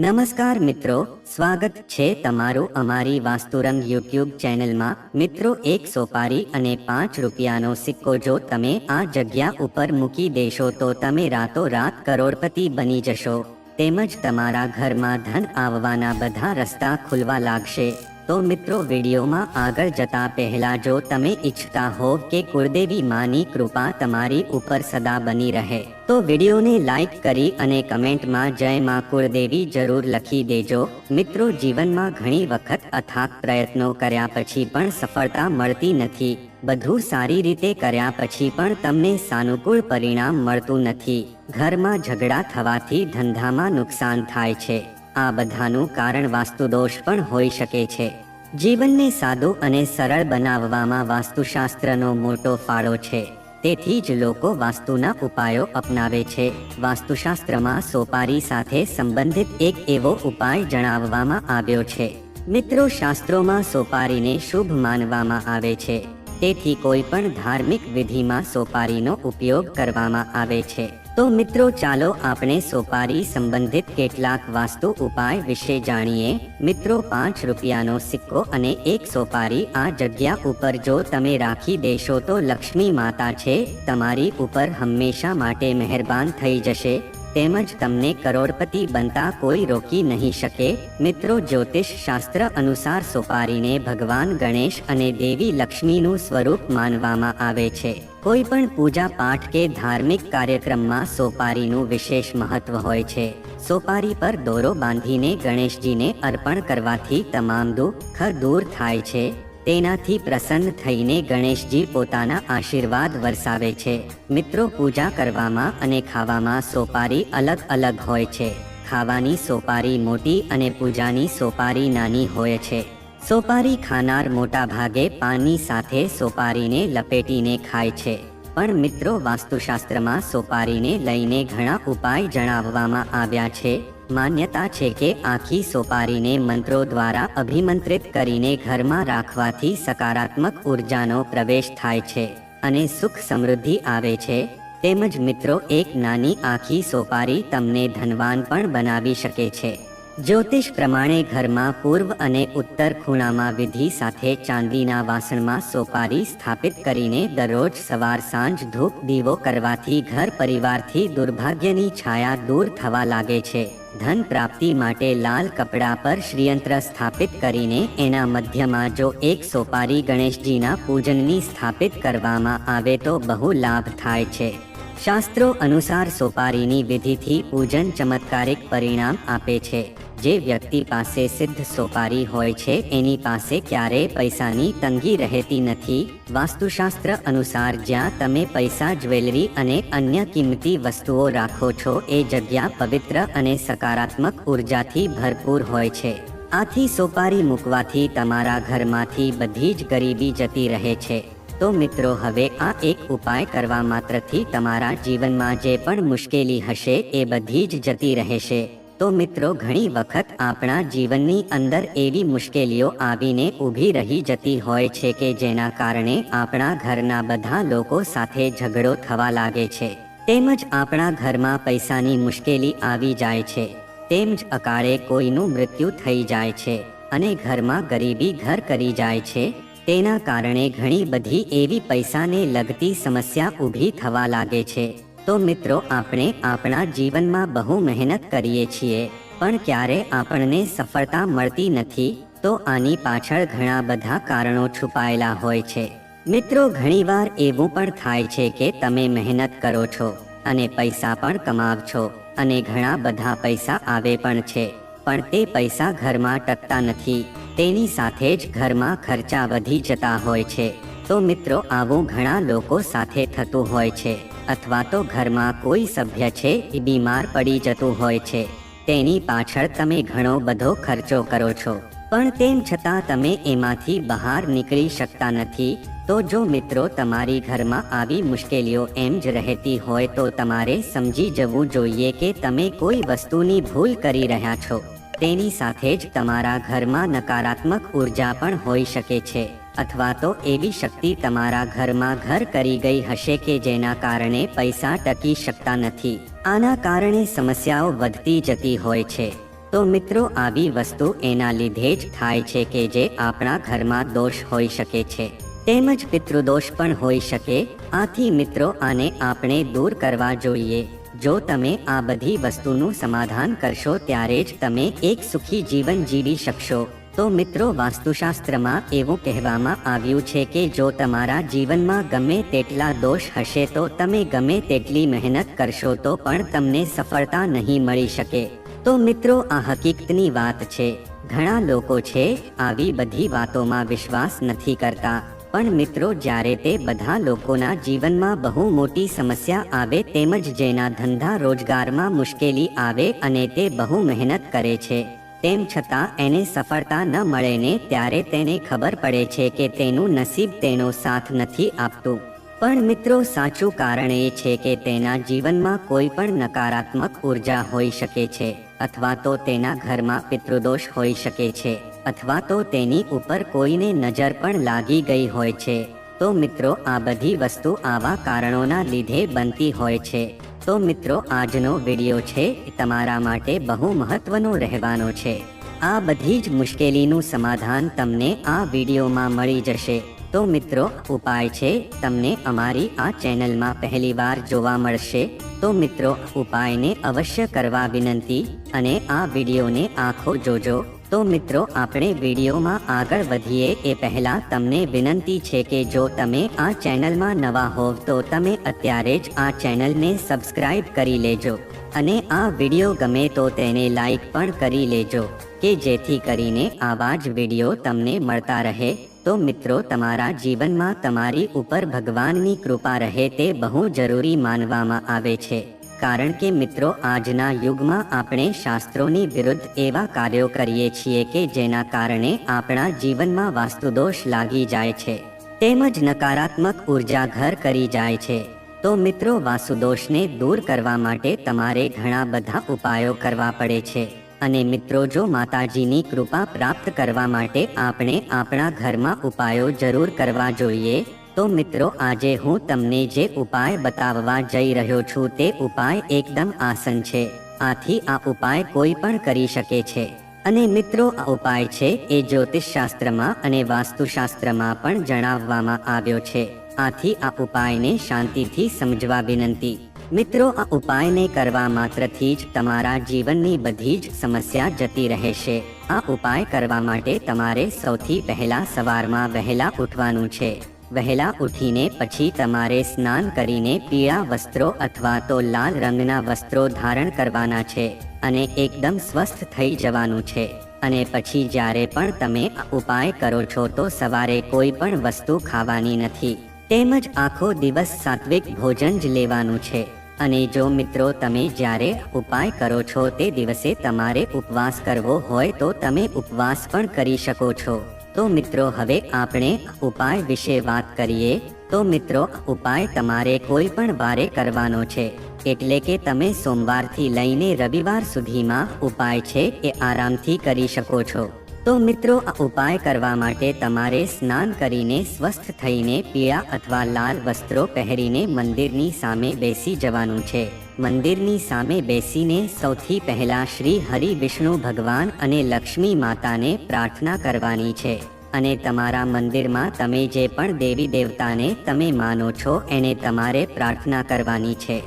નમસ્કાર મિત્રો, સ્વાગત છે તમારું અમારી વાસ્તુરંગ યુટ્યુબ ચેનલમાં. મિત્રો, એક સોપારી અને પાંચ રૂપિયાનો સિક્કો જો તમે આ જગ્યા ઉપર મૂકી દેશો તો તમે રાતોરાત કરોડપતિ બની જશો. તેમજ તમારા ઘરમાં ધન આવવાના બધા રસ્તા ખુલવા લાગશે. તો મિત્રો, વિડીયોમાં આગળ જતા પહેલા જો તમે ઈચ્છતા હોવ કે કુળદેવી માની કૃપા તમારી ઉપર સદા બની રહે, તો વિડીયોને લાઈક કરી અને કમેન્ટમાં જય માં કુળદેવી જરૂર લખી દેજો. મિત્રો, જીવનમાં ઘણી વખત અથાક પ્રયત્નો કર્યા પછી પણ સફળતા મળતી નથી. બધું સારી રીતે કર્યા પછી પણ તમને સાનુકૂળ પરિણામ મળતું નથી. ઘરમાં ઝઘડા થવાથી ધંધામાં નુકસાન થાય છે. આ બધાનું કારણ વાસ્તુદોષ પણ હોઈ શકે છે. જીવનને સાદું અને સરળ બનાવવામાં વાસ્તુશાસ્ત્રનો મોટો ફાળો છે. તેથી જ લોકો વાસ્તુના ઉપાયો અપનાવે છે. વાસ્તુશાસ્ત્રમાં સોપારી સાથે સંબંધિત એક એવો ઉપાય જણાવવામાં આવ્યો છે. મિત્રો, શાસ્ત્રોમાં સોપારીને શુભ માનવામાં આવે છે. તેથી કોઈ પણ ધાર્મિક વિધિમાં સોપારીનો ઉપયોગ કરવામાં આવે છે. તો મિત્રો, ચાલો આપણે સોપારી સંબંધિત કેટલાક વાસ્તુ ઉપાય વિશે જાણીએ. મિત્રો, પાંચ રૂપિયાનો સિક્કો અને એક સોપારી આ જગ્યા ઉપર જો તમે રાખી દેશો તો લક્ષ્મી માતા છે. તમારી ઉપર હંમેશા માટે મહેરબાન થઈ જશે. તેમજ તમને કરોડપતિ બનતા કોઈ રોકી નહીં શકે. મિત્રો, જ્યોતિષ શાસ્ત્ર અનુસાર સોપારીને ભગવાન ગણેશ અને દેવી લક્ષ્મીનું સ્વરૂપ માનવામાં આવે છે. કોઈ પણ પૂજા પાઠ કે ધાર્મિક કાર્યક્રમમાં સોપારીનું વિશેષ મહત્વ હોય છે. સોપારી પર દોરો બાંધીને ગણેશજીને અર્પણ કરવાથી તમામ દુઃખ દૂર થાય છે. તેનાથી પ્રસન્ન થઈને ગણેશજી પોતાના આશીર્વાદ વરસાવે છે. મિત્રો, પૂજા કરવામાં અને ખાવામાં સોપારી અલગ અલગ હોય છે. ખાવાની સોપારી મોટી અને પૂજાની સોપારી નાની હોય છે. સોપારી ખાનાર મોટા ભાગે પાનની સાથે સોપારીને લપેટીને ખાય છે. પણ મિત્રો, વાસ્તુશાસ્ત્રમાં સોપારીને લઈને ઘણા ઉપાય જણાવવામાં આવ્યા છે. માન્યતા છે કે આખી સોપારીને મંત્રો દ્વારા અભિમંત્રિત કરીને ઘરમાં રાખવાથી સકારાત્મક ઉર્જાનો પ્રવેશ થાય છે અને સુખ સમૃદ્ધિ આવે છે. તેમજ મિત્રો, એક નાની આખી સોપારી તમને ધનવાન પણ બનાવી શકે છે. જ્યોતિષ પ્રમાણે ઘરમાં પૂર્વ અને ઉત્તર ખૂણામાં વિધિ સાથે ચાંદીના વાસણમાં સોપારી સ્થાપિત કરીને દરરોજ સવાર સાંજ ધૂપ દીવો કરવાથી ઘર પરિવારથી દુર્ભાગ્યની છાયા દૂર થવા લાગે છે. ધન પ્રાપ્તિ માટે લાલ કપડા પર શ્રીયંત્ર સ્થાપિત કરીને એના મધ્યમાં જો એક સોપારી ગણેશજીના પૂજનની સ્થાપિત કરવામાં આવે તો બહુ લાભ થાય છે. શાસ્ત્રો અનુસાર સોપારીની વિધિથી પૂજન ચમત્કારિક પરિણામ આપે છે. જે વ્યક્તિ પાસે સિદ્ધ સોપારી હોય છે, એની પાસે ક્યારેય પૈસાની તંગી રહેતી નથી. વાસ્તુશાસ્ત્ર અનુસાર જ્યાં તમે પૈસા, જ્વેલરી અને અન્ય કિંમતી વસ્તુઓ રાખો છો, એ જગ્યા પવિત્ર અને સકારાત્મક ઉર્જાથી ભરપૂર હોય છે. આથી સોપારી મૂકવાથી તમારા ઘરમાંથી બધી જ ગરીબી જતી રહે છે. તો મિત્રો, હવે આ એક ઉપાય કરવા માત્રથી તમારા જીવનમાં જે પણ મુશ્કેલી હશે એ બધી જ જતી રહેશે. તો મિત્રો, ઘણી વખત આપણા જીવનની અંદર એવી મુશ્કેલીઓ આવીને ઊભી રહી જતી હોય છે કે જેના કારણે આપણા ઘરના બધા લોકો સાથે ઝઘડો થવા લાગે છે. તેમજ આપણા ઘરમાં પૈસાની મુશ્કેલી આવી જાય છે. તેમજ અકાળે કોઈનું મૃત્યુ થઈ જાય છે અને ઘરમાં ગરીબી ઘર કરી જાય છે. તેના કારણે ઘણી બધી એવી પૈસાને લગતી સમસ્યા ઊભી થવા લાગે છે. તો મિત્રો, આપણે આપણા જીવનમાં બહુ મહેનત કરીએ છીએ, પણ ક્યારે આપણને સફળતા મળતી નથી, તો આની પાછળ ઘણા બધા કારણો છુપાયેલા હોય છે. મિત્રો, ઘણીવાર એવું પણ થાય છે કે તમે મહેનત કરો છો, અને પૈસા પણ કમાવ છો અને ઘણા બધા પૈસા આવે પણ છે, પણ તે પૈસા ઘરમાં ટકતા નથી. તેની સાથે જ ઘરમાં ખર્ચા વધી જતા હોય છે. તો મિત્રો, આવું ઘણા લોકો સાથે થતું હોય છે, અથવા તો ઘરમાં કોઈ સભ્ય છે એ બીમાર પડી જતું હોય છે. તેની પાછળ તમે ઘણો બધો ખર્ચો કરો છો. પણ તેમ છતાં તમે એમાંથી બહાર નીકળી શકતા નથી. તો જો મિત્રો, તમારી ઘરમાં આવી મુશ્કેલીઓ એમ જ રહેતી હોય તો તમારે સમજી જવું જોઈએ કે તમે કોઈ વસ્તુની ભૂલ કરી રહ્યા છો. તેની સાથે જ તમારા ઘરમાં નકારાત્મક ઊર્જા પણ હોઈ શકે છે, અથવા તો એવી શક્તિ તમારા ઘરમાં ઘર કરી ગઈ હશે કે જેના કારણે પૈસા ટકી શકતા નથી. આના કારણે સમસ્યાઓ વધતી જતી હોય છે. તો મિત્રો, આવી વસ્તુ એના લીધે જ થાય છે કે જે આપણા ઘરમાં દોષ હોઈ શકે છે. તેમજ પિતૃદોષ પણ હોઈ શકે. આથી મિત્રો, આને આપણે દૂર કરવા જોઈએ. જો તમે આ બધી વસ્તુનું સમાધાન કરશો ત્યારે જ તમે એક સુખી જીવન જીવી શકશો. તો મિત્રો વાસ્તુશાસ્ત્રમાં એવું કહેવામાં આવ્યું છે કે જો તમારા જીવનમાં ગમે તેટલા દોષ હશે તો તમે ગમે તેટલી મહેનત કરશો તો પણ તમને સફળતા નહીં મળી શકે. તો મિત્રો આ હકીકતની વાત છે. ઘણા લોકો છે, આવી બધી વાતોમાં વિશ્વાસ નથી કરતા. પણ મિત્રો, જ્યારે તે બધા લોકોના જીવનમાં બહુ મોટી સમસ્યા આવે તેમજ જેના ધંધા રોજગારમાં મુશ્કેલી આવે અને તે બહુ મહેનત કરે છે, તેમ છતાં એને સફળતા ન મળે ને ત્યારે તેને ખબર પડે છે કે તેનું નસીબ તેનો સાથ નથી આપતું. પણ મિત્રો, સાચું કારણ એ છે કે તેના જીવનમાં કોઈ પણ નકારાત્મક ઊર્જા હોઈ શકે છે, અથવા તો તેના ઘરમાં પિતૃદોષ હોઈ શકે છે. અથવા તો તેની ઉપર કોઈને નજર પણ લાગી ગઈ હોય છે. તો મિત્રો, આ બધી વસ્તુ આવા કારણોના લીધે બનતી હોય છે. તો મિત્રો, આજનો વીડિયો છે તમારા માટે બહુ મહત્વનો રહેવાનો છે. આ બધી જ મુશ્કેલીનું સમાધાન તમને આ વિડીયોમાં મળી જશે. તો મિત્રો, ઉપાય છે તમને અમારી આ ચેનલમાં પહેલીવાર જોવા મળશે. તો મિત્રો, ઉપાયને અવશ્ય કરવા વિનંતી અને આ વિડીયોને આંખો જોજો. તો મિત્રો, આપણે વિડીયોમાં આગળ વધીએ એ પહેલા તમને વિનંતી છે કે જો તમે આ ચેનલમાં નવા હોવ તો તમે અત્યારે જ આ ચેનલને સબસ્ક્રાઇબ કરી લેજો અને આ વીડિયો ગમે તો તેને લાઈક પણ કરી લેજો કે જેથી કરીને આવા જ વીડિયો તમને મળતા રહે. તો મિત્રો, તમારા જીવનમાં તમારી ઉપર ભગવાનની કૃપા રહે તે બહુ જરૂરી માનવામાં આવે છે. કારણ કે મિત્રો, આજના યુગમાં આપણે શાસ્ત્રોની વિરુદ્ધ એવા કાર્યો કરીએ છીએ કે જેના કારણે આપણા જીવનમાં વાસ્તુદોષ લાગી જાય છે, તેમજ નકારાત્મક ઊર્જા ઘર કરી જાય છે. તો મિત્રો વાસુદોષને દૂર કરવા માટે તમારે ઘણા બધા ઉપાયો કરવા પડે છે. અને મિત્રો, જો માતાજીની કૃપા પ્રાપ્ત કરવા માટે આપણે આપણા ઘરમાં ઉપાયો જરૂર કરવા જોઈએ તો મિત્રો, આજે હું તમને જે ઉપાય બતાવવા જઈ રહ્યો છું તે ઉપાય એકદમ આસન છે. આથી આ ઉપાય કોઈ પણ કરી શકે છે. અને મિત્રો, આ ઉપાય છે એ જ્યોતિષ શાસ્ત્રમાં અને વાસ્તુશાસ્ત્રમાં પણ જણાવવામાં આવ્યો છે. આથી આ ઉપાયને શાંતિથી સમજવા વિનંતી. મિત્રો, આ ઉપાયને કરવા માત્રથી જ તમારા જીવનની બધી જ સમસ્યા જતી રહેશે આ ઉપાય કરવા માટે તમારે સૌથી પહેલા સવારમાં વહેલા ઉઠવાનું છે. વહેલા ઉઠીને પછી તમારે સ્નાન કરીને પીળા વસ્ત્રો અથવા તો લાલ રંગના વસ્ત્રો ધારણ કરવાના છે અને એકદમ સ્વસ્થ થઈ જવાનું છે. અને પછી જ્યારે પણ તમે ઉપાય કરો છો તો સવારે કોઈ પણ વસ્તુ ખાવાની નથી. તેમજ આખો દિવસ સાત્વિક ભોજન જ લેવાનું છે. અને જો મિત્રો તમે જ્યારે ઉપાય કરો છો તે દિવસે તમારે ઉપવાસ કરવો હોય તો તમે ઉપવાસ પણ કરી શકો છો. તો મિત્રો, હવે આપણે ઉપાય વિશે વાત કરીએ. તો મિત્રો, ઉપાય તમારે કોઈ પણ વારે કરવાનો છે. એટલે કે તમે સોમવારથી લઈને રવિવાર સુધીમાં ઉપાય છે એ આરામથી કરી શકો છો. તો મિત્રો, આ ઉપાય કરવા માટે તમારે સ્નાન કરીને સ્વસ્થ થઈને પીળા અથવા લાલ વસ્ત્રો પહેરીને મંદિરની સામે બેસી જવાનું છે. મંદિરની સામે બેસીને સૌથી પહેલા શ્રી હરિ વિષ્ણુ ભગવાન અને લક્ષ્મી માતાને પ્રાર્થના કરવાની છે. અને તમારા મંદિરમાં તમે જે પણ દેવી દેવતાને તમે માનો છો, એને તમારે પ્રાર્થના કરવાની છે.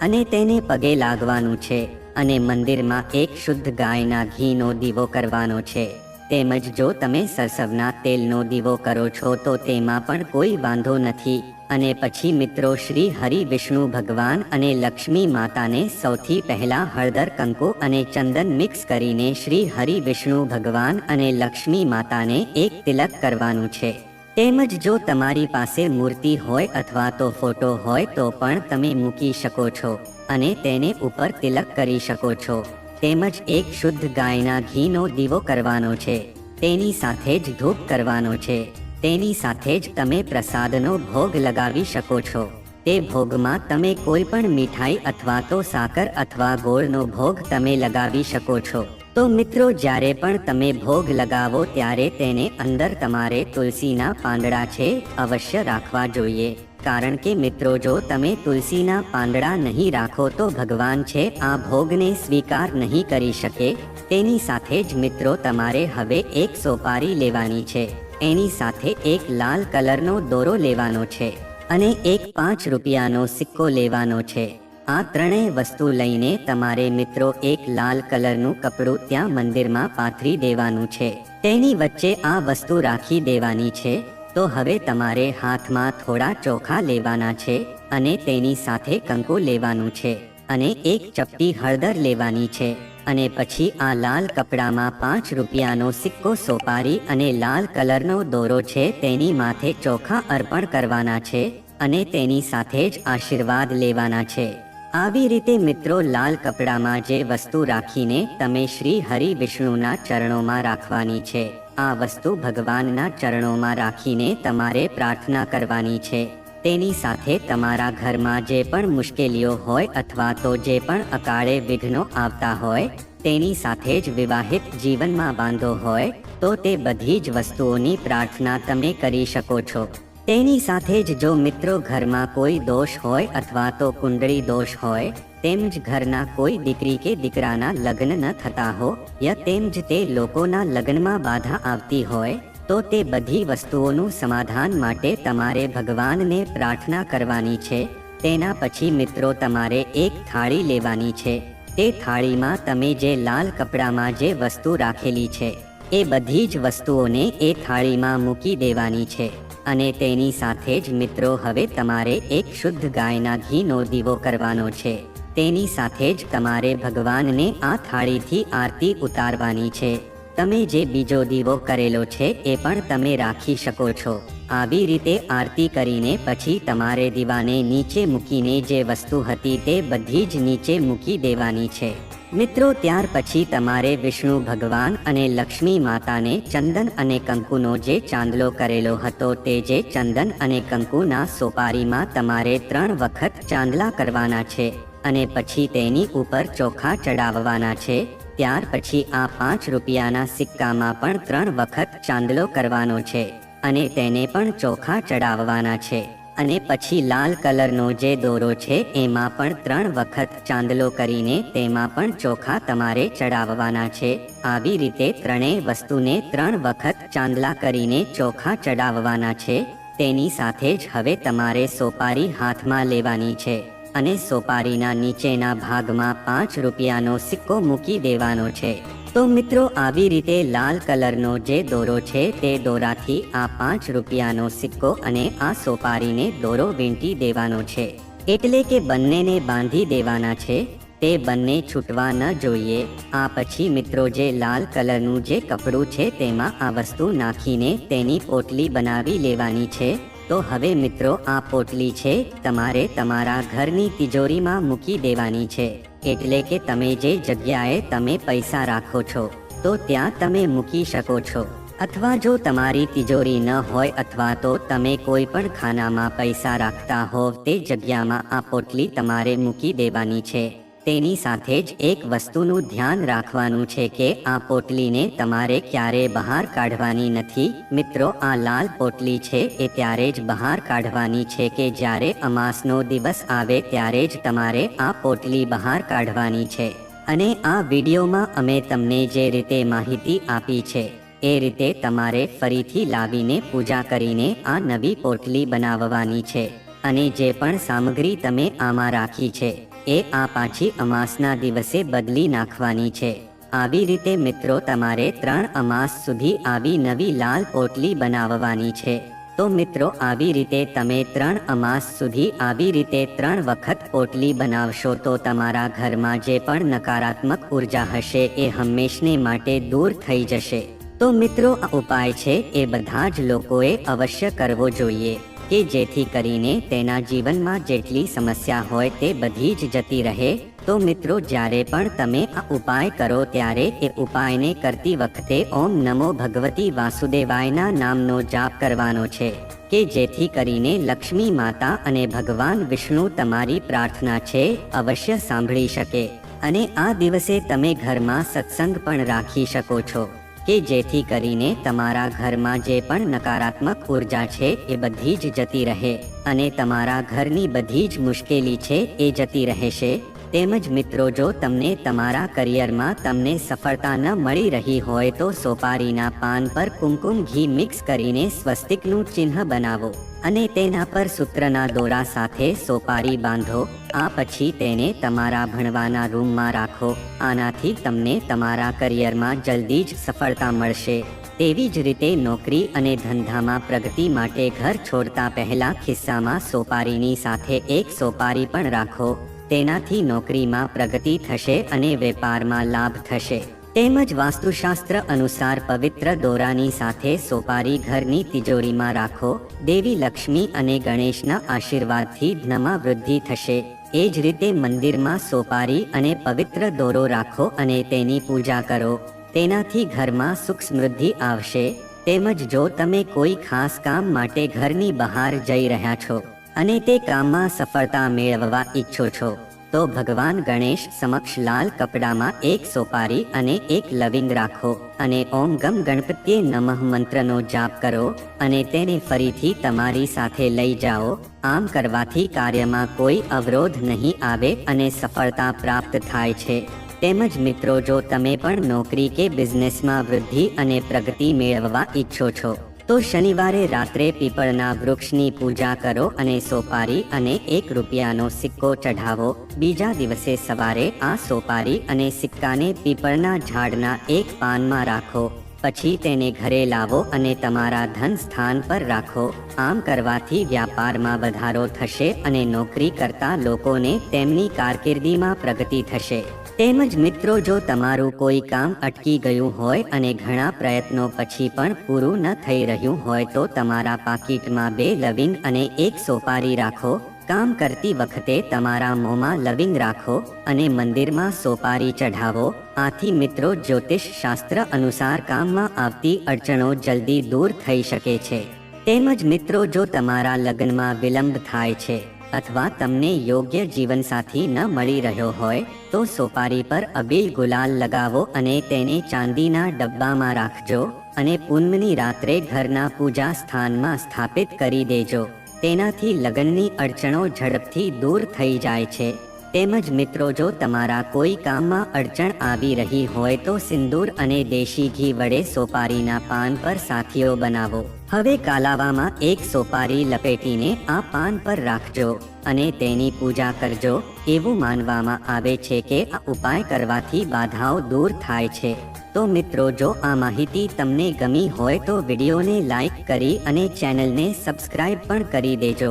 અને તેને પગે લાગવાનું છે. અને મંદિરમાં એક શુદ્ધ ગાયના ઘીનો દીવો કરવાનો છે. તેમજ જો તમે સરસવના તેલનો દીવો કરો છો તો તેમાં પણ કોઈ વાંધો નથી. અને પછી મિત્રો શ્રી હરિ વિષ્ણુ ભગવાન અને લક્ષ્મી માતાને સૌથી પહેલા હળદર કંકુ અને ચંદન મિક્સ કરીને શ્રી હરિ વિષ્ણુ ભગવાન અને લક્ષ્મી માતાને એક તિલક કરવાનું છે. તેમજ જો તમારી પાસે મૂર્તિ હોય અથવા તો ફોટો હોય તો પણ તમે મૂકી શકો છો અને તેને ઉપર તિલક કરી શકો છો. તેમજ એક શુદ્ધ ગાયના ઘીનો દીવો કરવાનો છે. તેની સાથે જ ધૂપ કરવાનો છે. તેની સાથે જ તમે પ્રસાદનો ભોગ લગાવી શકો છો. તે ભોગમાં તમે કોઈ પણ મીઠાઈ અથવા તો સાકર અથવા ગોળનો ભોગ તમે લગાવી શકો છો. તો મિત્રો, જ્યારે પણ તમે ભોગ લગાવો ત્યારે તેને અંદર તમારે તુલસીના પાંદડા છે અવશ્ય રાખવા જોઈએ. કારણ કે મિત્રો, જો તમે તુલસીના પાંદડા નહીં રાખો તો ભગવાન છે, આ ભોગને સ્વીકાર નહીં કરી શકે. તેની સાથે જ મિત્રો, તમારે હવે એક સોપારી લેવાની છે. એની સાથે એક લાલ કલરનો દોરો લેવાનો છે અને એક પાંચ રૂપિયાનો સિક્કો લેવાનો છે. આ ત્રણેય વસ્તુ લઈને તમારે મિત્રો, એક લાલ કલરનું કપડું ત્યાં મંદિરમાં પાથરી દેવાનું છે. તેની વચ્ચે આ વસ્તુ રાખી દેવાની છે. તો હવે તમારે હાથમાં થોડા ચોખા લેવાના છે અને તેની સાથે કંકુ લેવાનું છે અને એક ચપટી હળદર લેવાની છે અને પછી આ લાલ કપડામાં પાંચ રૂપિયાનો સિક્કો સોપારી અને લાલ કલરનો દોરો છે તેની માથે ચોખા અર્પણ કરવાના છે અને તેની સાથે જ આશીર્વાદ લેવાના છે. આવી રીતે મિત્રો લાલ કપડામાં જે વસ્તુ રાખીને તમે શ્રી હરિ વિષ્ણુના ચરણોમાં રાખવાની છે. આ વસ્તુ ભગવાનના ચરણોમાં રાખીને તમારે પ્રાર્થના કરવાની છે. તેની સાથે તમારા ઘરમાં જે પણ મુશ્કેલીઓ હોય અથવા તો જે પણ અકાળે વિઘ્નો આવતા હોય, તેની સાથે જ વિવાહિત જીવનમાં વાંધો હોય, તો તે બધી જ વસ્તુઓની પ્રાર્થના તમે કરી શકો છો. તેની સાથે જ જો મિત્રો ઘરમાં કોઈ દોષ હોય અથવા તો કુંડળી દોષ હોય તેમ જ ઘરના કોઈ દીકરી કે દીકરાના લગ્ન ન થતા હો, યા તેમ જ તે લોકોના લગ્નમાં બાધા આવતી હોય, તો તે બધી વસ્તુઓનું સમાધાન માટે તમારે ભગવાનને પ્રાર્થના કરવાની છે. તેના પછી મિત્રો તમારે એક થાળી લેવાની છે. તે થાળીમાં તમે જે લાલ કપડામાં જે વસ્તુ રાખેલી છે, એ બધી જ વસ્તુઓને એ થાળીમાં મૂકી દેવાની છે. અને તેની સાથે જ મિત્રો, હવે તમારે એક શુદ્ધ ગાયના ઘીનો દીવો કરવાનો છે. તેની સાથે જ તમારે ભગવાનને આ થાળીથી આરતી ઉતારવાની છે. તમે જે બીજો દીવો કરેલો છે એ પણ તમે રાખી શકો છો. આવી રીતે આરતી કરીને પછી તમારે દીવાને નીચે મૂકીને જે વસ્તુ હતી તે બધી જ નીચે મૂકી દેવાની છે. મિત્રો, ત્યાર પછી તમારે વિષ્ણુ ભગવાન અને લક્ષ્મી માતાને ચંદન અને કંકુનો જે ચાંદલો કરેલો હતો તે જે ચંદન અને કંકુના સોપારીમાં તમારે ત્રણ વખત ચાંદલા કરવાના છે. અને પછી તેની ઉપર ચોખા ચડાવવાના છે, ત્યાર પછી આ પાંચ રૂપિયાના સિક્કામાં પણ ત્રણ વખત ચાંદલો કરવાનો છે અને તેને પણ ચોખા ચડાવવાના છે અને પછી લાલ કલરનો જે દોરો છે એમાં પણ ત્રણ વખત ચાંદલો કરીને તેમાં પણ ચોખા તમારે ચડાવવાના છે. આવી રીતે ત્રણેય વસ્તુને ત્રણ વખત ચાંદલા કરીને ચોખા ચડાવવાના છે, તેની સાથે જ હવે તમારે સોપારી હાથમાં લેવાની છે. અને સોપારીના નીચેના ભાગમાં પાંચ રૂપિયાનો સિક્કો મૂકી દેવાનો છે. તો મિત્રો, આવી રીતે લાલ કલરનો જે દોરો છે તે દોરાથી આ પાંચ રૂપિયાનો સિક્કો અને આ સોપારીને દોરો વીંટી દેવાનો છે. એટલે કે બંનેને બાંધી દેવાના છે, તે બંને છૂટવા ન જોઈએ. આ પછી મિત્રો, જે લાલ કલરનું જે કપડું છે તેમાં આ વસ્તુ નાખીને તેની પોટલી બનાવી લેવાની છે. તો હવે મિત્રો, આ પોટલી છે તમારે તમારા ઘરની તિજોરીમાં મૂકી દેવાની છે. એટલે કે તમે જે જગ્યાએ તમે પૈસા રાખો છો, તો ત્યાં તમે મૂકી શકો છો. અથવા જો તમારી તિજોરી ન હોય અથવા તો તમે કોઈ પણ ખાનામાં પૈસા રાખતા હોવ, તે જગ્યામાં આ પોટલી તમારે મૂકી દેવાની છે. તેની સાથે જ એક વસ્તુનું ધ્યાન રાખવાનું છે કે આ પોટલીને તમારે ક્યારે બહાર કાઢવાની નથી. મિત્રો, આ લાલ પોટલી છે એ ત્યારે જ બહાર કાઢવાની છે કે જ્યારે અમાસનો દિવસ આવે ત્યારે જ તમારે આ પોટલી બહાર કાઢવાની છે. અને આ વિડીયોમાં અમે તમને જે રીતે માહિતી આપી છે, એ રીતે તમારે ફરીથી લાવીને પૂજા કરીને આ નવી પોટલી બનાવવાની છે. અને જે પણ સામગ્રી તમે આમાં રાખી છે એ આ પાછી અમાસના દિવસે બદલી નાખવાની છે. આવી રીતે મિત્રો તમારે ત્રણ અમાસ સુધી આવી નવી લાલ પોટલી બનાવવાની છે. તો મિત્રો આવી રીતે તમે ત્રણ અમાસ સુધી આવી રીતે ત્રણ વખત પોટલી બનાવશો તો તમારા ઘરમાં જે પણ નકારાત્મક ઊર્જા હશે એ હંમેશને માટે દૂર થઈ જશે. તો મિત્રો આ ઉપાય છે એ બધા જ લોકોએ અવશ્ય કરવો જોઈએ. કે જેથી કરીને તેના જીવનમાં જેટલી સમસ્યા હોય તે બધી જ જતી રહે, તો મિત્રો જ્યારે પણ તમે આ ઉપાય કરો ત્યારે એ ઉપાયને કરતી વખતે ઓમ નમો ભગવતી વાસુદેવાયના નામનો જાપ કરવાનો છે, કે જેથી કરીને લક્ષ્મી માતા અને ભગવાન વિષ્ણુ તમારી પ્રાર્થના છે, અવશ્ય સાંભળી શકે. અને આ દિવસે તમે ઘરમાં સત્સંગ પણ રાખી શકો છો. કે જેથી કરીને તમારા ઘરમાં જે પણ નકારાત્મક ઊર્જા છે એ બધી જ જતી રહે અને તમારા ઘરની બધી જ મુશ્કેલી છે એ જતી રહેશે. તેમજ મિત્રો, જો તમને તમારા કરિયરમાં તમને સફળતા ન મળી રહી હોય તો સોપારીના પાન પર કુમકુમ ઘી મિક્સ કરીને સ્વસ્તિકનું ચિહ્ન બનાવો. અને તેના પર સૂત્રના દોરા સાથે સોપારી બાંધો, આ પછી તેને તમારા ભણવાના રૂમમાં રાખો, આનાથી તમને તમારા કરિયરમાં જલ્દી જ સફળતા મળશે. તેવી જ રીતે નોકરી અને ધંધામાં પ્રગતિ માટે ઘર છોડતા પહેલા ખિસ્સામાં સોપારીની સાથે એક સોપારી પણ રાખો. તેનાથી નોકરીમાં પ્રગતિ થશે અને વેપારમાં લાભ થશે. તેમજ વાસ્તુશાસ્ત્ર અનુસાર પવિત્ર દોરાની સાથે સોપારી ઘરની તિજોરીમાં રાખો, દેવી લક્ષ્મી અને ગણેશના આશીર્વાદથી ધનમાં વૃદ્ધિ થશે. એ જ રીતે મંદિરમાં સોપારી અને પવિત્ર દોરો રાખો અને તેની પૂજા કરો. તેનાથી ઘરમાં સુખ સમૃદ્ધિ આવશે. તેમજ જો તમે કોઈ ખાસ કામ માટે ઘરની બહાર જઈ રહ્યા છો અને તે કામમાં સફળતા મેળવવા ઈચ્છો છો તો ભગવાન ગણેશ સમક્ષ લાલ કપડામાં એક સોપારી અને એક લવિંગ રાખો અને ઓમ ગમ ગણપતિએ નમઃ મંત્રનો જાપ કરો અને તેને ફરીથી તમારી સાથે લઈ જાઓ. આમ કરવાથી કાર્યમાં કોઈ અવરોધ નહીં આવે અને સફળતા પ્રાપ્ત થાય છે. તેમજ મિત્રો, જો તમે પણ નોકરી કે બિઝનેસમાં વૃદ્ધિ અને પ્રગતિ મેળવવા ઈચ્છો છો તો શનિવારે રાત્રે પીપળના વૃક્ષની પૂજા કરો અને સોપારી અને એક રૂપિયાનો સિક્કો ચઢાવો. બીજા દિવસે સવારે આ સોપારી અને સિક્કાને પીપળના ઝાડના એક પાનમાં રાખો. પછી તેને ઘરે લાવો અને તમારા ધન સ્થાન પર રાખો. આમ કરવાથી વ્યાપારમાં વધારો થશે અને નોકરી કરતા લોકોને તેમની કારકિર્દીમાં પ્રગતિ થશે. તેમજ મિત્રો, જો તમારું કોઈ કામ અટકી ગયું હોય અને ઘણા પ્રયત્નો પછી પણ પૂરું ન થઈ રહ્યું હોય તો તમારા પાકીટમાં બે લવિંગ અને એક સોપારી રાખો. કામ કરતી વખતે તમારા મોંમાં લવિંગ રાખો અને મંદિરમાં સોપારી ચઢાવો. આથી મિત્રો જ્યોતિષ શાસ્ત્ર અનુસાર કામમાં આવતી અડચણો જલ્દી દૂર થઈ શકે છે. તેમજ મિત્રો, જો તમારા લગ્નમાં વિલંબ થાય છે અથવા તમને યોગ્ય જીવનસાથી ન મળી રહ્યો હોય, તો સોપારી પર અબીલ ગુલાલ લગાવો અને તેને ચાંદીના ડબ્બામાં રાખજો અને પૂનમની રાત્રે ઘરના પૂજા સ્થાનમાં સ્થાપિત કરી દેજો. તેનાથી લગ્નની અડચણો ઝડપથી દૂર થઈ જાય છે. તેમજ મિત્રો, જો તમારા કોઈ કામમાં અડચણ આવી રહી હોય તો સિંદૂર અને દેશી ઘી વડે સોપારીના પાન પર સાથીઓ બનાવો. હવે કાલાવામાં એક સોપારી લપેટીને આ પાન પર રાખજો અને તેની પૂજા કરજો. એવું માનવામાં આવે છે કે આ ઉપાય કરવાથી બાધાઓ દૂર થાય છે. તો મિત્રો, જો આ માહિતી તમને ગમી હોય તો વિડીયોને લાઈક કરી અને ચેનલને સબસ્ક્રાઈબ પણ કરી દેજો.